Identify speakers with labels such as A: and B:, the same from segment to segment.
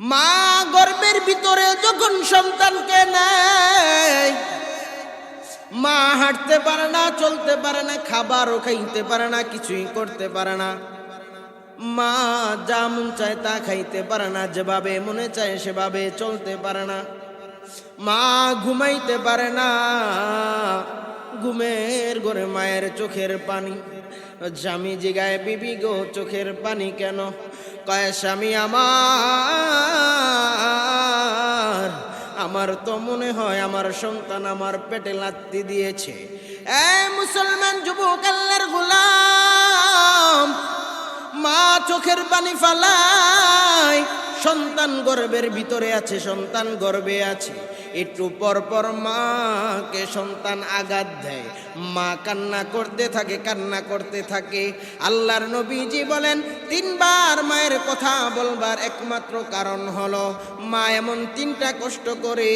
A: মা গর্ভের ভিতরে যখন সন্তানকে নেয়, মা হাঁটতে পারে না, চলতে পারে না, খাবারও খাইতে পারে না, কিছুই করতে পারে না। মা যা মন চায় তা খাইতে পারে না, যেভাবে মনে চায় সেভাবে চলতে পারে না। মা ঘুমাইতে পারে না, ঘুমের ঘরে মায়ের চোখের পানি। স্বামী জিগায় বিবি গো, চোখের পানি কেন? কয়, স্বামী আমার আমার তো মনে হয় আমার সন্তান আমার পেটে লাত্তি দিয়েছে। এ মুসলমান যুবক, আল্লাহর গোলাম, মা চোখের পানি ফালায়, সন্তান গর্ভের ভিতরে আছে, সন্তান গর্ভে আছে। একটু পর পর মাকে সন্তান আঘাত দেয়। মা কান্না করতে থাকে, কান্না করতে থাকে। আল্লাহর নবীজি বলেন, তিনবার মায়ের কথা বলবার একমাত্র কারণ হলো, মা এমন তিনটা কষ্ট করে,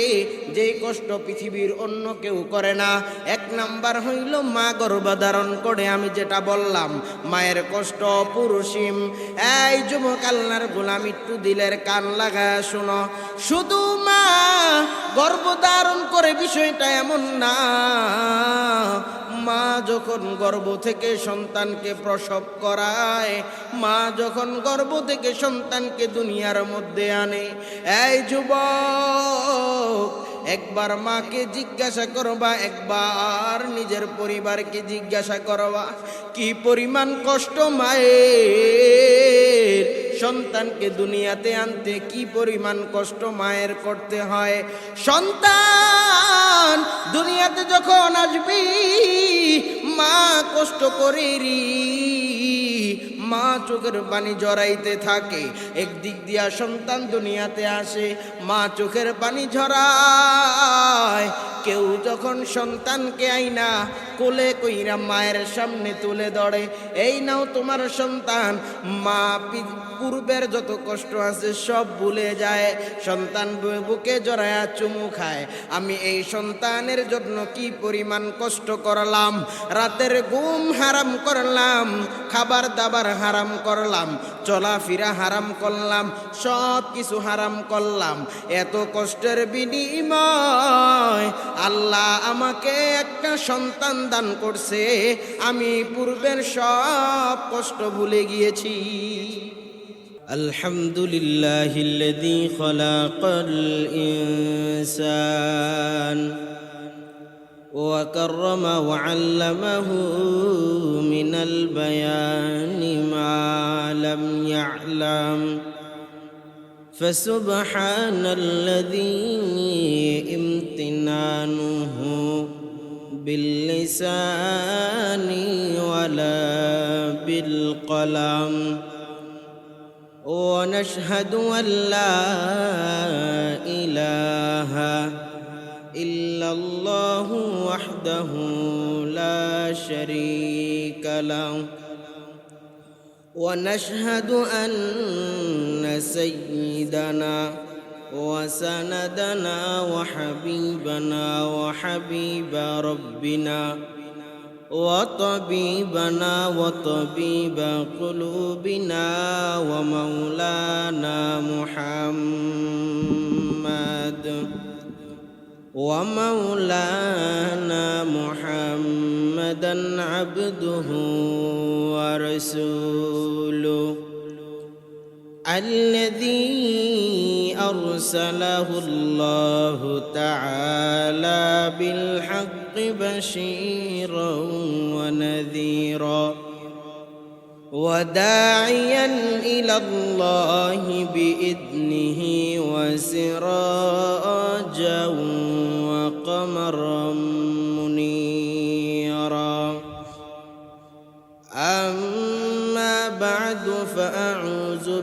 A: যেই কষ্ট পৃথিবীর অন্য কেউ করে না। এক নাম্বার হইল, মা গর্ভধারণ করে, আমি যেটা বললাম, মায়ের কষ্ট পুরুষিম এই যুবক আল্লাহর গোলাম, একটু দিলের কান লাগায় শোনো। শুধু মা গর্ভধারণ করে বিষয়টা এমন না। মা যখন গর্ভ থেকে সন্তানকে প্রসব করায়, মা যখন গর্ভ থেকে সন্তানকে দুনিয়ার মধ্যে আনে, এই যুবক, একবার মাকে জিজ্ঞাসা করবা, একবার নিজের পরিবারকে জিজ্ঞাসা করবা, কি পরিমাণ কষ্ট মায়ের সন্তানকে দুনিয়াতে আনতে কি পরিমাণ কষ্ট মায়ের করতে হয়? সন্তান, দুনিয়াতে যখন আসবি, মা কষ্ট করে রি মা চোখের পানি জড়াইতে থাকে। একদিক দিয়া সন্তান দুনিয়াতে আসে, মা চোখের পানি ঝরায়। কেউ যখন সন্তানকে আইনা কোলে কইরা মায়ের সামনে তুলে ধরে, এই নাও তোমার সন্তান। মা পূর্বের যত কষ্ট আছে সব ভুলে যায়। সন্তান বুকে জড়ায়া চুমু খায়। আমি এই সন্তানের জন্য কি পরিমাণ কষ্ট করলাম? রাতের ঘুম হারাম করলাম, খাবার দাবার হারাম করলাম, চলাফেরা হারাম করলাম সব কিছু হারাম করলাম। এত কষ্টের বিনিময় আল্লাহ আমাকে একটা সন্তান দান করছে আমি পূর্বের সব কষ্ট ভুলে গিয়েছি الحمد لله الذي خلق الإنسان وكرم وعلمه من البيان ما لم يعلم فسبحان الذي امتنانه باللسان ولا بالقلم. ونشهد أن لا إله إلا الله وحده لا شريك له. ونشهد أن سيدنا وسندنا وحبيبنا وحبيب ربنا وطبيبنا وطبيب قلوبنا ومولانا محمد ومولانا محمدا عبده ورسوله. الذي أرسله الله تعالى بالحق بشيرا ونذيرا. وداعيا إلى الله بإذنه وسراجا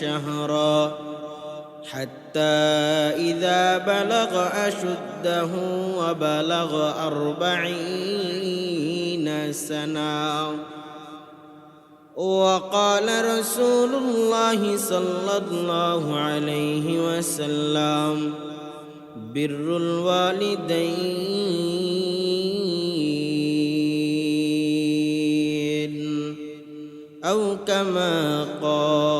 A: شهرا حتى إذا بلغ أشده وبلغ أربعين سنة. وقال رسول الله صلى الله عليه وسلم بر الوالدين أو كما قال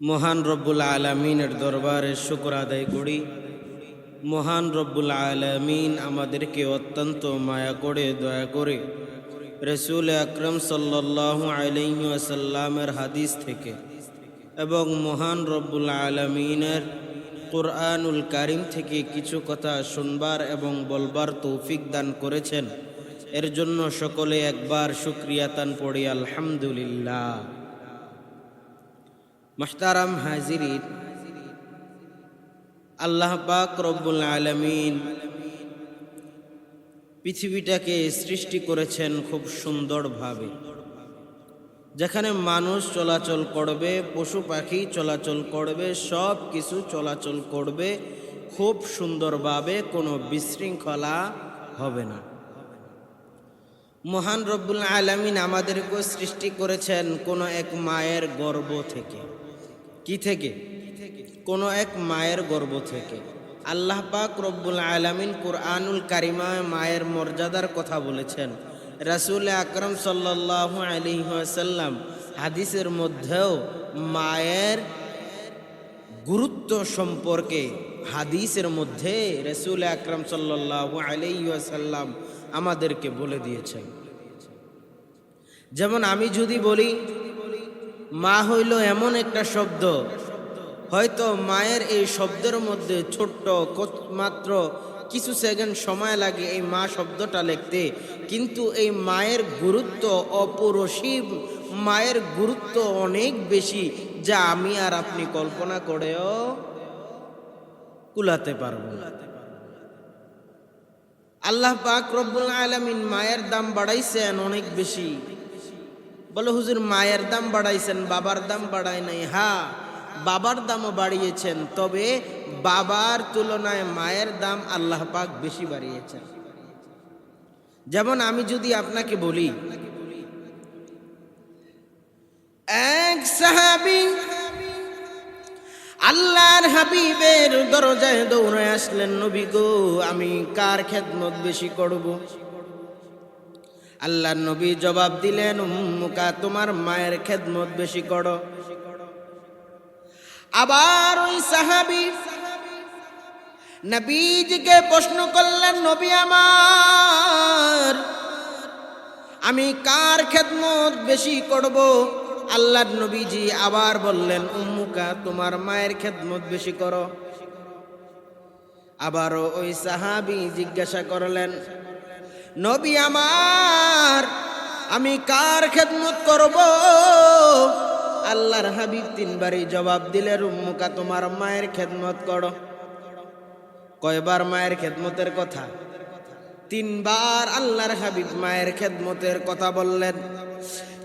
A: মহান রব্বুল আলমিনের দরবারে শুক্র আদায় করি। মহান রব্বুল আলমিন আমাদেরকে অত্যন্ত মায়া করে, দয়া করে রসুল আকরম সাল্লাহ আলহি আসাল্লামের হাদিস থেকে এবং মহান রব্বুল আলমিনের কোরআনুল কারিম থেকে কিছু কথা শুনবার এবং বলবার তৌফিক দান করেছেন। এর জন্য সকলে একবার শুক্রিয়াতান পড়ি আলহামদুলিল্লাহ। মাহতারাম হাজিরিন আল্লাহ পাক রব্বুল আলমিন পৃথিবীটাকে সৃষ্টি করেছেন খুব সুন্দরভাবে। যেখানে মানুষ চলাচল করবে, পশু পাখি চলাচল করবে, সব কিছু চলাচল করবে, খুব সুন্দরভাবে কোনো বিশৃঙ্খলা হবে না। মহান রব্বুল আলমিন আমাদেরকে সৃষ্টি করেছেন কোনো এক মায়ের গর্ভ থেকে। কি থেকে? কোনো এক মায়ের গর্ব থেকে। আল্লাহ পাক রব্বুল আলমিন কুরআনুল কারিমায় মায়ের মর্যাদার কথা বলেছেন। রাসুল আকরম সাল্লাহ আলিহাসাল্লাম হাদিসের মধ্যেও মায়ের গুরুত্ব সম্পর্কে হাদিসের মধ্যে রসুল আকরম সাল্লাহ আলিহাসাল্লাম আমাদেরকে বলে দিয়েছেন। যেমন আমি যদি বলি মা হইল এমন একটা শব্দ। হয়তো মায়ের এই শব্দের মধ্যে ছোট্ট মাত্র কিছু সেকেন্ড সময় লাগে এই মা শব্দটা লিখতে। কিন্তু এই মায়ের গুরুত্ব অপরসীম, মায়ের গুরুত্ব অনেক বেশি যা আমি আর আপনি কল্পনা করেও কুলাতে পারব আল্লাহ পাক রব্বুল আলমিন মায়ের দাম বাড়াইছেন অনেক বেশি। বলে, হুজুর, মায়ের দাম বাড়াইছেন, বাবার দাম বাড়ায় নাই। হা বাবার দামও বাড়িয়েছেন, তবে বাবার তুলনায় মায়ের দাম আল্লাহ পাক বেশি বাড়িয়েছেন। যেমন আমি যদি আপনাকে বলি, এক সাহাবি আল্লাহর হাবিবের দরজায় দৌড়ে আসলেন, নবী গো, আমি কার খেদমত বেশি করব? আল্লাহর নবী জবাব দিলেন, উম্মুকা, তোমার মায়ের খেদমত বেশি করো। আবার ওই সাহাবি নবীজিকে প্রশ্ন করলেন, নবী আমার, আমি কার খেদমত বেশি করব? আল্লাহর নবীজি আবার বললেন, উম্মুকা, তোমার মায়ের খেদমত বেশি করো। আবারও ওই সাহাবি জিজ্ঞাসা করলেন নবী আমার, আমি কার খেদমত করব? আল্লাহর হাবিব তিনবারই জবাব দিলে উম্মুকা তোমার মায়ের খেদমত করো। কয়বার মায়ের খেদমতের কথা? তিনবার আল্লাহর হাবিব মায়ের খেদমতের কথা বললেন।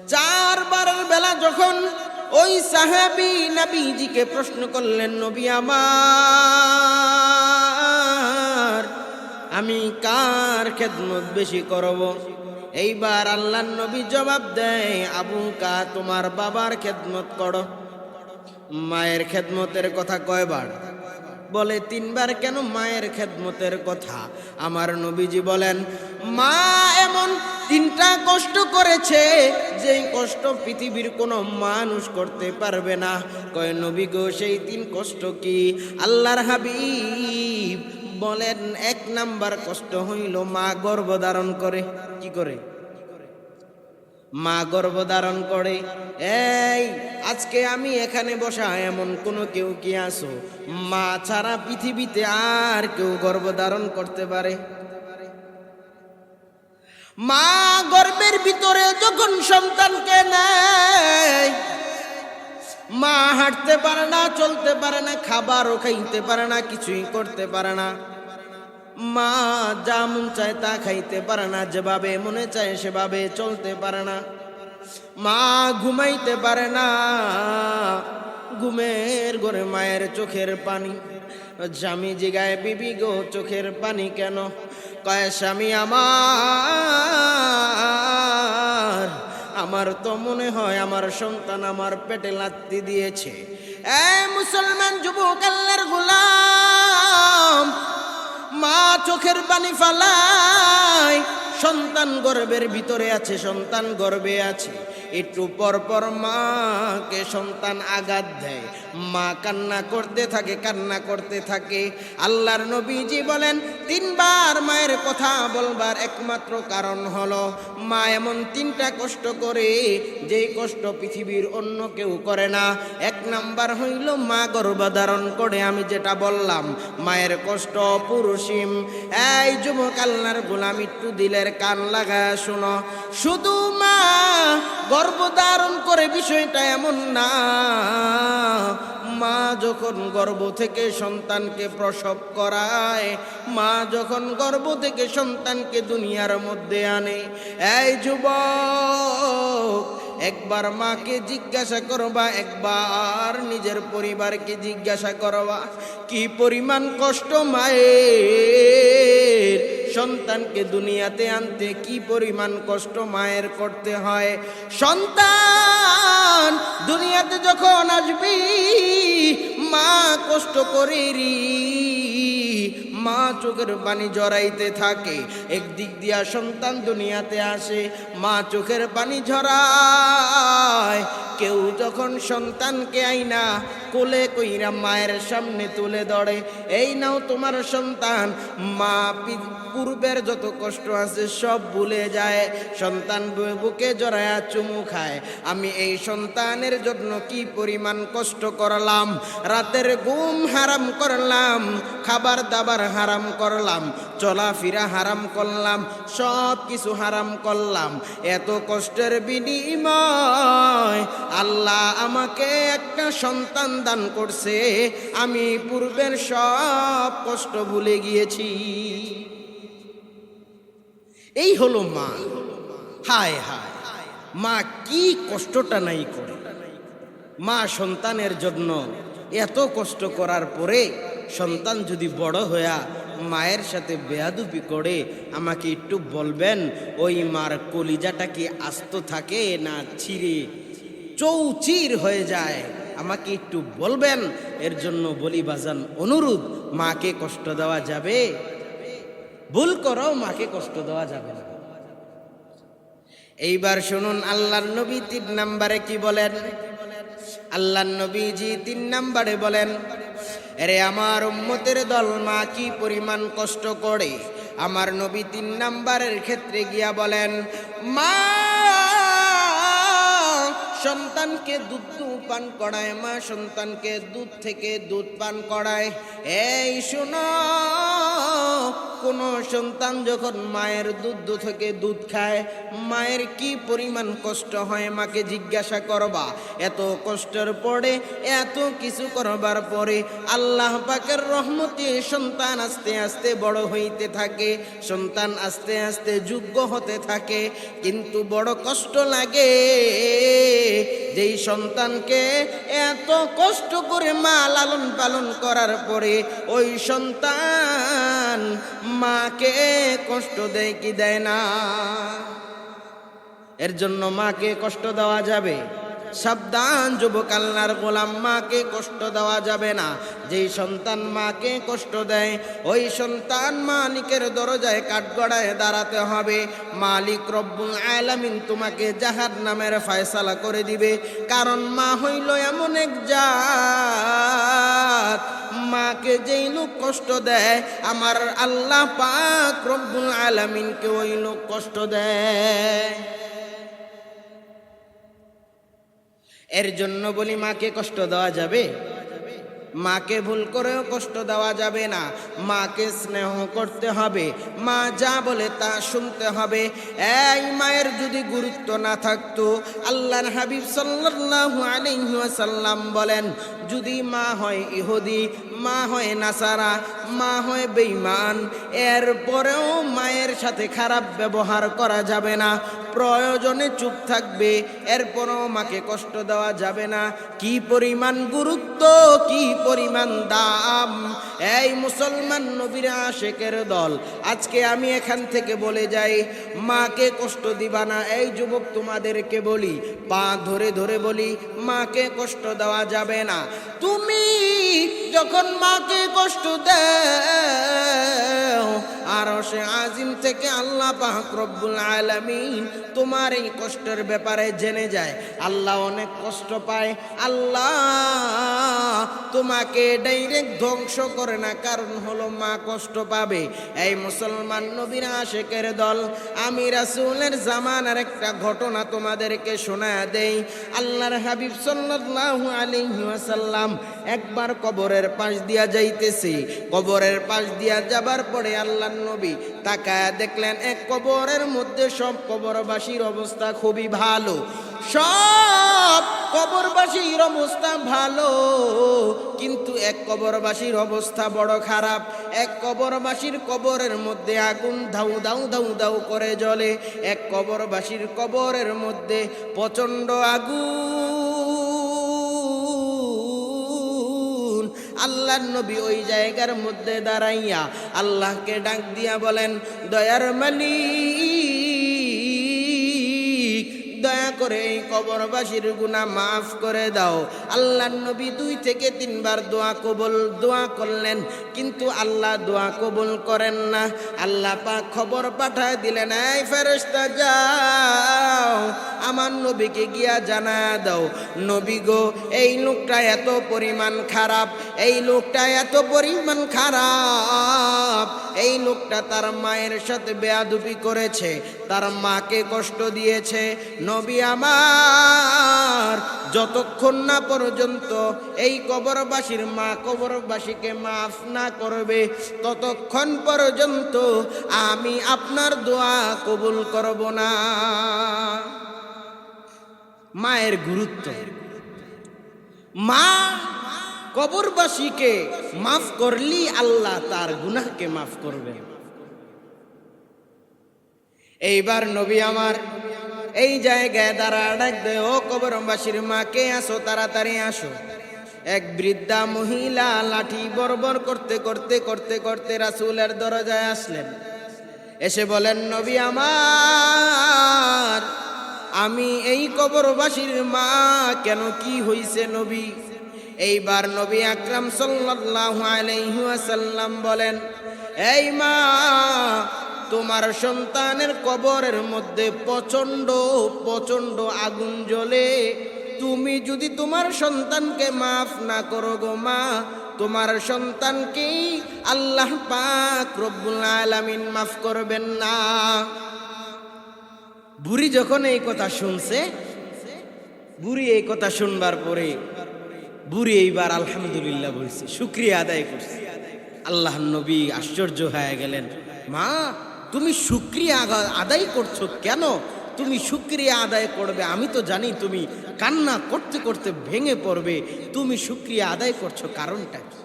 A: চারবারের বেলা যখন ওই সাহাবি নবীজিকে প্রশ্ন করলেন, নবী আমার আমি কার খেদমত বেশি করব? এইবার আল্লাহ নবী জবাব দেয়, আবু কা, তোমার বাবার খেদমত করো। মায়ের খেদমতের কথা কয়বার? বলে, তিনবার কেন মায়ের খেদমতের কথা? আমার নবীজি বলেন, মা এমন তিনটা কষ্ট করেছে, যেই কষ্ট পৃথিবীর কোনো মানুষ করতে পারবে না। কয় নবী গো, সেই তিন কষ্ট কি? আল্লাহর হাবিব বলেন, এক নাম্বার কষ্ট হইল মা গর্ভধারণ করে। কি করে? মা গর্ভধারণ করে। এই, আজকে আমি এখানে বসা, এমন কোনো কেউ কি আসো মা ছাড়া পৃথিবীতে আর কেউ গর্ভধারণ করতে পারে? মা গর্ভের ভিতরে যখন সন্তানকে নেয়, মা হাঁটতে পারে না, চলতে পারে না, খাবারও খাইতে পারে না, কিছুই করতে পারে না। মা যা মন চায় তা খাইতে পারে না, যেভাবে মনে চায় সেভাবে চলতে পারে না। মা ঘুমাইতে পারে না, ঘুমের ঘরে মায়ের চোখের পানি। স্বামী জিগায়, বিবি গো, চোখের পানি কেন? কয়, স্বামী আমার আমার তো মনে হয় আমার সন্তান আমার পেটে লাত্তি দিয়েছে। এ মুসলমান যুবক, আল্লাহর গোলাম মা চোখের পানি ফালায়। সন্তান গর্বের ভিতরে আছে, সন্তান গর্বে আছে। একটু পর পর মাকে সন্তান আঘাত দেয়। মা কান্না করতে থাকে, কান্না করতে থাকে। আল্লাহর নবীজি বলেন তিনবার মায়ের কথা বলবার একমাত্র কারণ হলো, মা এমন তিনটা কষ্ট করে যেই কষ্ট পৃথিবীর অন্য কেউ করে না। এক নাম্বার হইল মা গর্ভধারণ করে, আমি যেটা বললাম, মায়ের কষ্ট পুরুষিম এই যুবক আল্লাহর গোলাম, একটু দিলের কান লাগা শোনো। শুধু মা গর্ভধারণ করে বিষয়টা এমন না মা যখন গর্ভ থেকে সন্তানকে প্রসব করায়, মা যখন গর্ভ থেকে সন্তানকে দুনিয়ার মধ্যে আনে, এই যুবক, একবার মাকে জিজ্ঞাসা করবা, একবার নিজের পরিবারকে জিজ্ঞাসা করবা, কি পরিমাণ কষ্ট মায়ের সন্তানকে দুনিয়াতে আনতে, কি পরিমাণ কষ্ট মায়ের করতে হয়? সন্তান দুনিয়াতে যখন আসবি, মা কষ্ট করে রি মা চোখের পানি জড়াইতে থাকে, একদিক দিয়া সন্তান দুনিয়াতে আসে, মা চোখের পানি ঝরায়। কেউ যখন সন্তানকে আইনা কোলে কইরা মায়ের সামনে তুলে ধরে, এই নাও তোমার সন্তান। মা পূর্বের যত কষ্ট আছে সব ভুলে যায়। সন্তান বুকে জড়ায়া চুমু খায়। আমি এই সন্তানের জন্য কি পরিমাণ কষ্ট করলাম? রাতের ঘুম হারাম করলাম, খাবার দাবার হারাম করলাম, চলাফেরা হারাম করলাম সব কিছু হারাম করলাম। এত কষ্টের বিনিময় আল্লাহ আমাকে একটা সন্তান দান করছে। আমি পূর্বের সব কষ্ট ভুলে গিয়েছি। এই হলো মা। হায় হায়। মা কি কষ্টটা নাই করে। মা সন্তানের জন্য এত কষ্ট করার পরে সন্তান যদি বড় হইয়া মায়ের সাথে বেয়াদুপি করে, আমাকে একটু বলবেন, ওই মার কলিজাটা কি আস্ত থাকে না ছিঁড়ে? চৌচির হয়ে যায়। আমাকে একটু বলবেন, এর জন্য বলি বাজান অনুরোধ মাকে কষ্ট দেওয়া যাবে? ভুল করো, মাকে কষ্ট দেওয়া যাবে না। এইবার শুনুন, আল্লাহর নবী তিন নাম্বারে কি বলেন? আল্লাহর নবীজি তিন নাম্বারে বলেন, এরে আমার উম্মতের দল মা কি পরিমাণ কষ্ট করে? আমার নবী তিন নাম্বারের ক্ষেত্রে গিয়া বলেন, মা সন্তানকে দুধ পান করায় মা সন্তানকে দুধ থেকে দুধ পান করায়। এই শোনো কোন সন্তান যখন মায়ের দুধ থেকে দুধ খায়, মায়ের কি পরিমাণ কষ্ট হয় মাকে জিজ্ঞাসা করবা? এত কষ্টের পরে, এত কিছু করবার পরে আল্লাহ পাকের রহমতে সন্তান আস্তে আস্তে বড় হইতে থাকে, সন্তান আস্তে আস্তে যোগ্য হতে থাকে। কিন্তু বড় কষ্ট লাগে যেই সন্তানকে এত কষ্ট করে মা লালন পালন করার পরে ওই সন্তান মাকে কষ্ট দেয় কি দেয় না? এর জন্য মাকে কষ্ট দেওয়া যাবে। সাবধান যুবক আল্লাহর গোলাম মাকে কষ্ট দেওয়া যাবে না। যেই সন্তান মাকে কষ্ট দেয়, ওই সন্তান মালিকের দরজায় কাঠগড়ায় দাঁড়াতে হবে। মালিক রব্বুল আলামিন তোমাকে জাহার নামের ফয়সালা করে দিবে। কারণ মা হইল এমন এক জাত। মাকে যেই লোক কষ্ট দেয়, আমার আল্লাহ পাক রব্বুল আলামিনকে ওই লোক কষ্ট দেয়। এর জন্য বলি মাকে কষ্ট দেওয়া যাবে? মাকে ভুল করেও কষ্ট দেওয়া যাবে না। মাকে স্নেহ করতে হবে। মা যা বলে তা শুনতে হবে। এই মায়ের যদি গুরুত্ব না থাকতো, আল্লাহর হাবিব সাল্লাল্লাহু আলাইহি ওয়াসাল্লাম বলেন, যদি মা হয় ইহুদি, মা হয় নাসারা, মা হয় বেঈমান এরপরেও মায়ের সাথে খারাপ ব্যবহার করা যাবে না। প্রয়োজনে চুপ থাকবে, এরপরও মাকে কষ্ট দেওয়া যাবে না। কি পরিমাণ গুরুত্ব, কি পরিমাণ দাম? এই মুসলমান নবীরা আশেকের দল। আজকে আমি এখান থেকে বলে যাই, মাকে কষ্ট দিবা না। এই যুবক তোমাদেরকে বলি, পা ধরে ধরে বলি, মাকে কষ্ট দেওয়া যাবে না। তুমি যখন মাকে কষ্ট দেও আর সে আজিম থেকে আল্লাহ পাক রব্বুল আলামিন তোমার এই কষ্টের ব্যাপারে জেনে যায়। আল্লাহ অনেক কষ্ট পায়। আল্লাহ তোমাকে ডাইরেক্ট ধ্বংস করে না, কারণ হলো মা কষ্ট পাবে। এই মুসলমান নবীর আশেকের দল, আমি রাসূলের জামানার একটা ঘটনা তোমাদেরকে শোনা দেই। আল্লাহর হাবিব সাল্লাল্লাহু আলাইহি একবার কবরের পাশ দিয়া যাইতেছে। কবরের পাশ দিয়া যাবার পরে আল্লাহর নবী তাকায় দেখলেন, এক কবরের মধ্যে সব কবরবাসীর অবস্থা খুবই ভালো। সব কবরবাসীর অবস্থা ভালো, কিন্তু এক কবরবাসীর অবস্থা বড় খারাপ। এক কবরবাসীর কবরের মধ্যে আগুন ধাউ দাউ ধাউ দাউ করে জ্বলে। এক কবরবাসীর কবরের মধ্যে প্রচণ্ড আগুন। আল্লাহর নবী ওই জায়গার মধ্যে দাঁড়াইয়া আল্লাহকে ডাক দিয়া বলেন দয়ার মালিক দয়া করে এই কবরবাসীর গুণা মাফ করে দাও। আল্লাহ নবী দুই থেকে তিনবার দোয়া কবুল, দোয়া করলেন, কিন্তু আল্লাহ দোয়া কবুল করেন না। আল্লাহ পাক খবর পাঠায় দিলেন, এই ফেরেশতা, যাও, আমার নবীকে গিয়া জানা দাও। নবী গো, এই লোকটা এত পরিমাণ খারাপ, এই লোকটা এত পরিমাণ খারাপ। এই লোকটা তার মায়ের সাথে বেয়াদুপি করেছে, তার মাকে কষ্ট দিয়েছে। নবী আমার। যতক্ষণ না পর্যন্ত এই কবরবাসীর মা কবরবাসীকে মাফ না করবে, ততক্ষণ পর্যন্ত আমি আপনার দোয়া কবুল করব না। মায়ের গুরুত্ব। মা কবরবাসীকে মাফ করলি আল্লাহ তার গুনাহকে মাফ করবে এইবার নবী আমার এই জায়গায় দাঁড়া, ডাক দে, ও কবরবাসীর মাকে আসো, তাড়াতাড়ি আসো। এক বৃদ্ধা মহিলা লাঠি বরবর করতে করতে করতে করতে রাসূলের দরজায় আসলেন। এসে বলেন, নবী আমার, আমি এই কবরবাসীর মা, কেন কি হইছে নবী? এইবার নবী আকরাম সাল্লাল্লাহু আলাইহি ওয়াসাল্লাম বলেন, এই মা তোমার সন্তানের কবরের মধ্যে প্রচণ্ড প্রচণ্ড আগুন জ্বলে। তুমি যদি তোমার সন্তানকে মাফ না করো গো মা, তোমার সন্তানকে আল্লাহ পাক রব্বুল আলামিন মাফ করবেন না। বুড়ি যখন এই কথা শুনছে, বুড়ি এই কথা শুনবার পরে, বুড়ি এইবার আলহামদুলিল্লাহ বলছে, শুক্রিয়া আদায় করছে। আল্লাহ নবী আশ্চর্য হয়ে গেলেন, মা তুমি শুক্রিয়া আগা- আদায় করছ কেন? তুমি শুক্রিয়া আদায় করবে, আমি তো জানি তুমি কান্না করতে করতে ভেঙে পড়বে। তুমি শুক্রিয়া আদায় করছ কারণটা কি?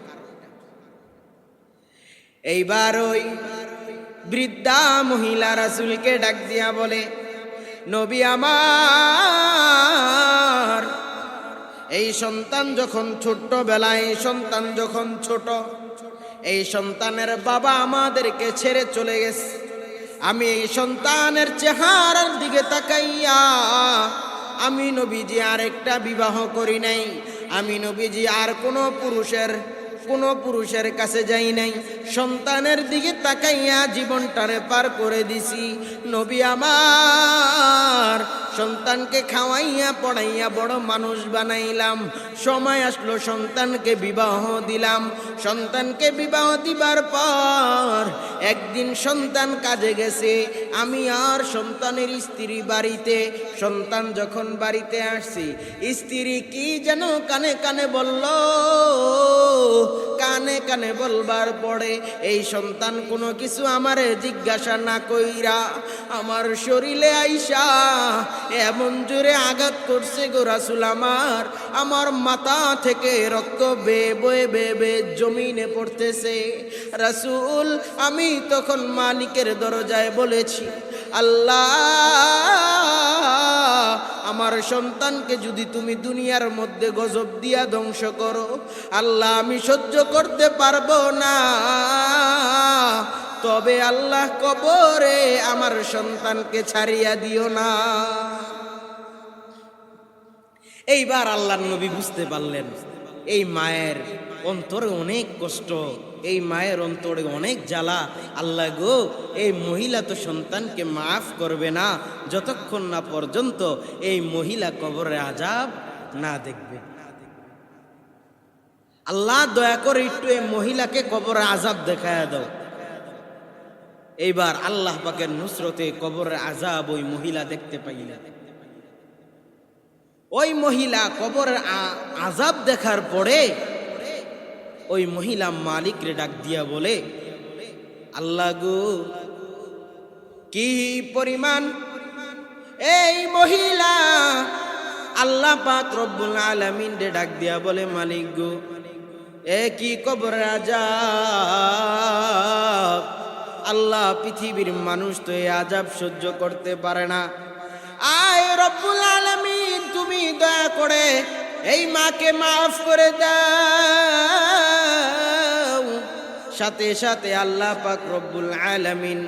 A: এইবার ওই বৃদ্ধা মহিলা রাসুলকে ডাক দিয়া বলে, নবী আমার, এই সন্তান যখন ছোট্টবেলায়, এই সন্তান যখন ছোট, এই সন্তানের বাবা আমাদেরকে ছেড়ে চলে গেছে। আমি এই সন্তানের চেহারার দিকে তাকাইয়া, আমি নবীজি আর একটা বিবাহ করি নাই। আমি নবীজি আর কোনো পুরুষের কোনো পুরুষের কাছে যাই নাই। সন্তানের দিকে তাকাইয়া জীবনটারে পার করে দিছি। নবী আমার, সন্তানকে খাওয়াইয়া পড়াইয়া বড় মানুষ বানাইলাম। সময় আসলো, সন্তানকে বিবাহ দিলাম। সন্তানকে বিবাহ দিবার পর একদিন সন্তান কাজে গেছে। আমি আর সন্তানের স্ত্রী বাড়িতে, সন্তান যখন বাড়িতে আসছি, স্ত্রী কি যেন কানে কানে বলল কানে কানে বলবার পরে এই সন্তান কোনো কিছু আমারে জিজ্ঞাসা না কইরা আমার শরীরে আইসা এমন জোরে আঘাত করছে গো রাসুল আমার। আমার মাথা থেকে রক্ত বে বয়ে বে বে জমিনে পড়তেছে। রাসুল, আমি তখন মালিকের দরজায় বলেছি, আল্লাহ আমার সন্তানকে যদি তুমি দুনিয়ার মধ্যে গজব দিয়া ধ্বংস করো, আল্লাহ আমি সহ্য করতে পারব না। তবে আল্লাহ কবরে আমার সন্তানকে ছাড়িয়া দিও না। এইবার আল্লাহ নবী বুঝতে পারলেন, এই মায়ের অন্তরে অনেক কষ্ট। এই মায়ের অন্তরে অনেক জ্বালা। আল্লাহ গো, এই মহিলা তো সন্তানকে মাফ করবে না। যতক্ষণ না পর্যন্ত এই মহিলা কবরে আজাব না দেখবে। আল্লাহ দয়া করে একটু এই মহিলাকে কবরে আজাব দেখায় দাও। এইবার আল্লাহ পাকের নুসরতে কবরের আজাব ওই মহিলা দেখতে পাইলা। ওই মহিলা কবরের আজাব দেখার পরে ওই মহিলা মালিকরে ডাক দিয়া বলে, আল্লাহ গো, কি পরিমাণ এই মহিলা আল্লাহ পাক রব্বুল আলামিন রে ডাক দিয়া বলে, মালিক গো, এ কি কবর রাজা? আল্লাহ পৃথিবীর মানুষ তো এই আজাব সহ্য করতে পারে না। আয় রব্বুল আলামিন, তুমি দয়া করে এই মাকে মাফ করে দাও। সাথে সাথে আল্লাহ পাক রব্বুল আলামিন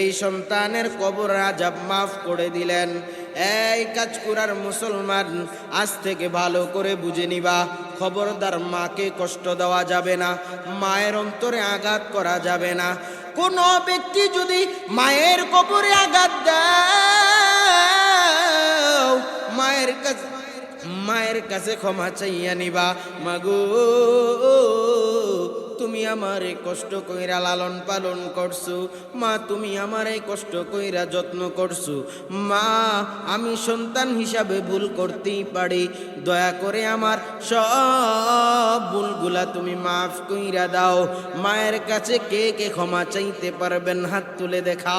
A: এই সন্তানের কবর আজাব মাফ করে দিলেন। এই কাজ করার মুসলমান আজ থেকে ভালো করে বুঝে নিবা, খবরদার মাকে কষ্ট দেওয়া যাবে না, মায়ের অন্তরে আঘাত করা যাবে না। কোনো ব্যক্তি যদি মায়ের কবরে আঘাত দাও, মায়ের কাছে মায়ের কাছে ক্ষমা চাইয়া নিবা। মাগো তুমি আমারে কষ্ট কইরা লালন পালন করছ। মা, তুমি আমার এই কষ্ট কইরা যত্ন করছ। মা, আমি সন্তান হিসাবে ভুল করতেই পারি। দয়া করে আমার সব ভুলগুলা তুমি মাফ কইরা দাও। মায়ের কাছে কে কে ক্ষমা চাইতে পারবেন হাত তুলে দেখা।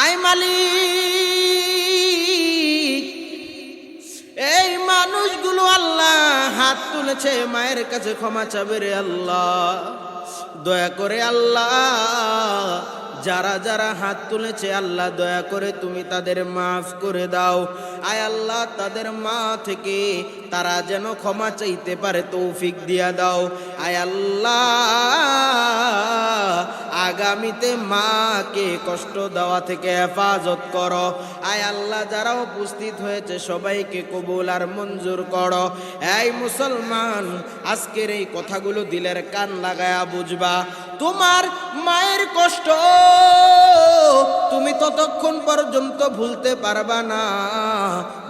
A: আয় মালিক! মানুষগুলো আল্লাহ হাত তুলেছে মায়ের কাছে ক্ষমা চাবে রে আল্লাহ। দয়া করে আল্লাহ যারা যারা হাত তুলেছে, আল্লাহ দয়া করে তুমি তাদের মাফ করে দাও। আয় আল্লাহ, তাদের মা থেকে তারা যেন ক্ষমা চাইতে পারে, তৌফিক দিয়া দাও। আয় আল্লাহ, আগামীতে মাকে কষ্ট দেওয়া থেকে হেফাজত করো। আয় আল্লাহ, যারা উপস্থিত হয়েছে, সবাইকে কবুল আর মঞ্জুর করো। এই মুসলমান, আজকের এই কথাগুলো দিলের কান লাগায়া বুঝবা। তোমার মায়ের কষ্ট। তুমি ততক্ষণ পর্যন্ত ভুলতে পারবা না।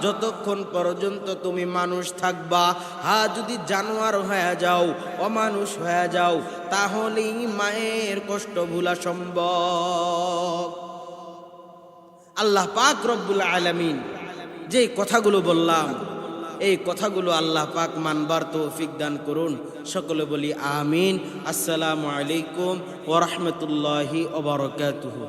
A: যতক্ষণ পর্যন্ত তুমি মানুষ থাকবা, হা, যদি জানোয়ার হয়ে যাও, অমানুষ হয়ে যাও, তাহলেই মায়ের কষ্ট ভুলা সম্ভব। আল্লাহ পাক রব্বুল আলামিন যে কথাগুলো বললাম এই কথাগুলো আল্লাহ পাক মানবার তৌফিক দান করুন। সকলে বলি আমিন। আসসালামু আলাইকুম ওরহমতুল্লাহি ওবরকাতুহু